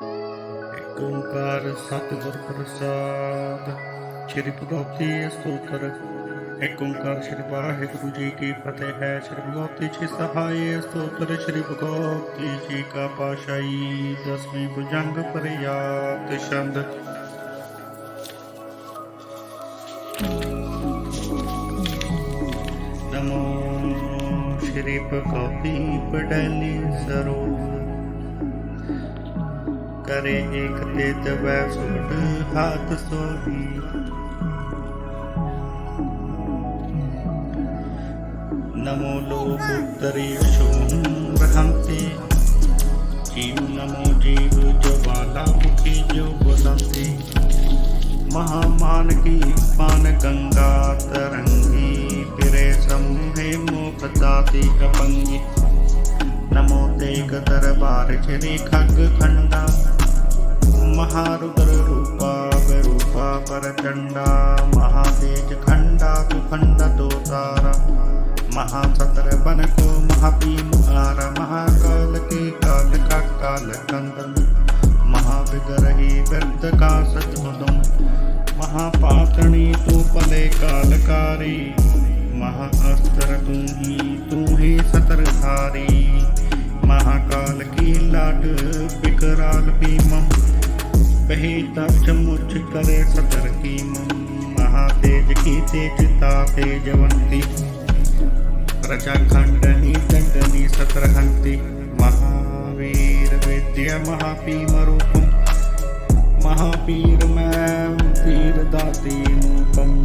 ਏਕ ਓੰਕਾਰ ਸਤਿਗੁਰ ਪ੍ਰਸਾਦ, ਸ਼੍ਰੀ ਭਗਵਤੀ ਸਤੋਤਰ ਏਕ ਓੰਕਾਰ ਸ਼੍ਰੀ ਵਾਹਿਗੁਰੂ ਜੀ ਕੀ ਫਤਿਹ ਹੈ, ਸ਼੍ਰੀ ਭਗਵਤੀ ਜੀ ਸਹਾਏ ਸਤੋਤਰ ਸ਼੍ਰੀ ਭਗਵਤੀ ਜੀ ਕਾ ਪਾਸ਼ਾਈ ਦਸਵੀਂ ਭੁਜੰਗ ਪ੍ਰਿਆਤ ਛੰਦ। ਨਮੋ ਸ਼੍ਰੀ ਭਗਵਤੀ ਪੜਲੀ ਸਰੂਪ। ਕਰੇ ਏਕ ਤੇ ਤਵੈ ਸੁਟ ਹਾਥ ਸੋਹੀ। ਨਮੋ ਲੋਕ ਉਤਰੀ ਸ਼ੋਮ ਰਹੰਤੇ ਜੀਵ ਨਮੋ ਜੀਵ ਜੋ ਬਾਲਾ ਮੁਖੀ ਜੋ ਬੁਲੰਤੇ। ਮਹਾਮਾਨ ਕੀ ਪਾਨ ਗੰਗਾ ਤਰੰਗੀ, ਫਿਰੇ ਸਮੂਹੇ ਮੁਖ ਦਾਤੀ ਅਪੰਗੀ ਨਮੋ ਤੇਗ ਦਰਬਾਰ ਸ਼੍ਰੀ ਖੱਗ ਖੰਡਾ। महारुद्र रूपा विरूपा परचंडा महातेज खंडा सुखंड दो तारा महासतर बन को महाभीम आरा महाकाल के काल का काल कंदन महाविग्रही वृद्ध का सचमुदम महापातणी तू पले कालकारी महाअस्त्र तू ही तू ही सतरधारी महाकाल की लाड बिकराल भीमम कही तक्ष मुझ करे सतर की महातेज की तेज ताते जवंती। प्रजा खंडनी दंडनी सत्रहंती। महावीर विद्या महापीम रूपम महापीर मैं पीर दाती रूपम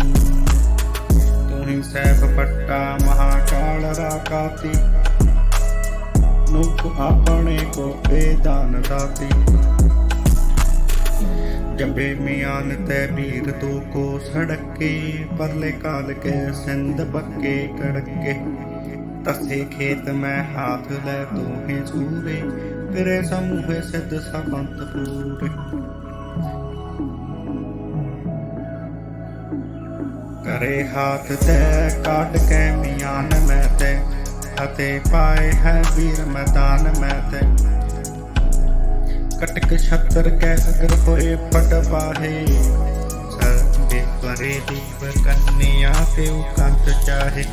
तुही सैफ पट्टा महाकाल राकाती। नुक अपने को बेदान दाती। ਜੰਬੇ ਮਿਆਨ ਤੈ ਵੀਰ ਤੋ ਕੋ ਸੜਕੇ, ਪਰਲੇ ਕਾਲ ਕੇ ਸਿੰਧ ਬੱਕੇ ਕੜਕੇ। ਤਸੇ ਖੇਤ ਮੈਂ ਹਾਥ ਲੈ ਤੋਹੇ ਸੂਰੇ, ਤੇਰੇ ਸਮੂਹੇ ਸਿੱਧ ਸਬੰਤ ਪੂਰੇ। ਕਰੇ ਹਾਥ ਤੇ ਕੱਟ ਕੇ ਮਿਆਨ ਮੈਂ ਤੇ, ਅਤੇ ਪਾਏ ਹੈ ਵੀਰ ਮੈਦਾਨ ਮੈਂ ਤੇ। कटक छतर के अगर होए पट पाहे। सर्वे परे दीव कन्या पे कंत चाहे।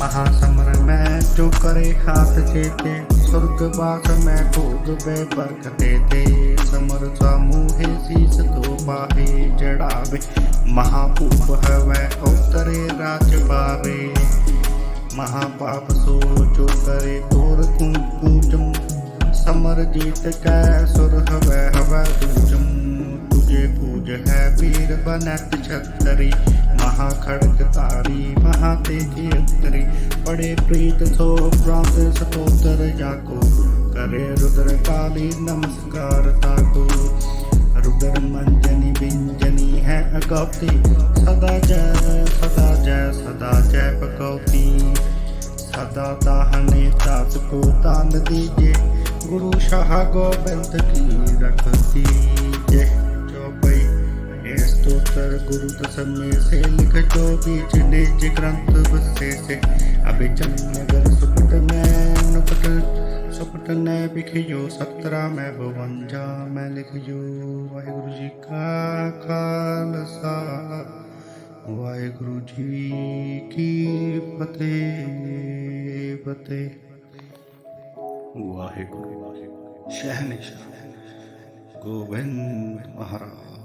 महासमर में जो करे हाथ चेते स्वर्गवास में भोग बे बरकते दे समर समूहे शीस तो पाहे जड़ावे। महापूप हवै उतरे राज पावे महापाप सो जो करे तोर तू पूजम समर जीत कै सुर हवै हवै दूजम तुझे पूज है वीर बनत छतरी महाखड़ग तारी, महातेजी अतरी बड़े प्रीत सो प्रांत सतोतर जाको करे रुद्र काली नमस्कार ताको रुद्र मंजनी बिंजनी है अगौती, सदा जय सदा जय सदा जय भगवती सदा दाहने दास को दान दीजिए। ਗੁਰੂ ਸ਼ਾਹ ਗੋਬਿੰਦ ਕੀ ਰਖਤੀ ਜੈ ਚੋਪਈ ਇਸ ਤੋਤਰ ਗੁਰੂ ਤਸਮੇ ਸੇ ਲਿਖ ਜੋ ਬੀਚ ਨਿਜ ਗ੍ਰੰਥ ਵਸੇ ਸੇ ਅਬੇ ਚੰਨਗਰ ਸੁਪਟ ਮੈਂ ਨੁਪਟ ਸੁਪਟ ਨੇ ਬਿਖਿਓ ਸਤਰਾ ਮੈਂ ਬਵੰਜਾ ਮੈਂ ਲਿਖਿਓ ਵਾਹਿਗੁਰੂ ਜੀ ਕਾ ਖਾਲਸਾ ਵਾਹਿਗੁਰੂ ਜੀ ਕੀ ਫਤਿਹ ਫਤਿਹ वाहे गुरु शहनिशाह गोविंद महाराज।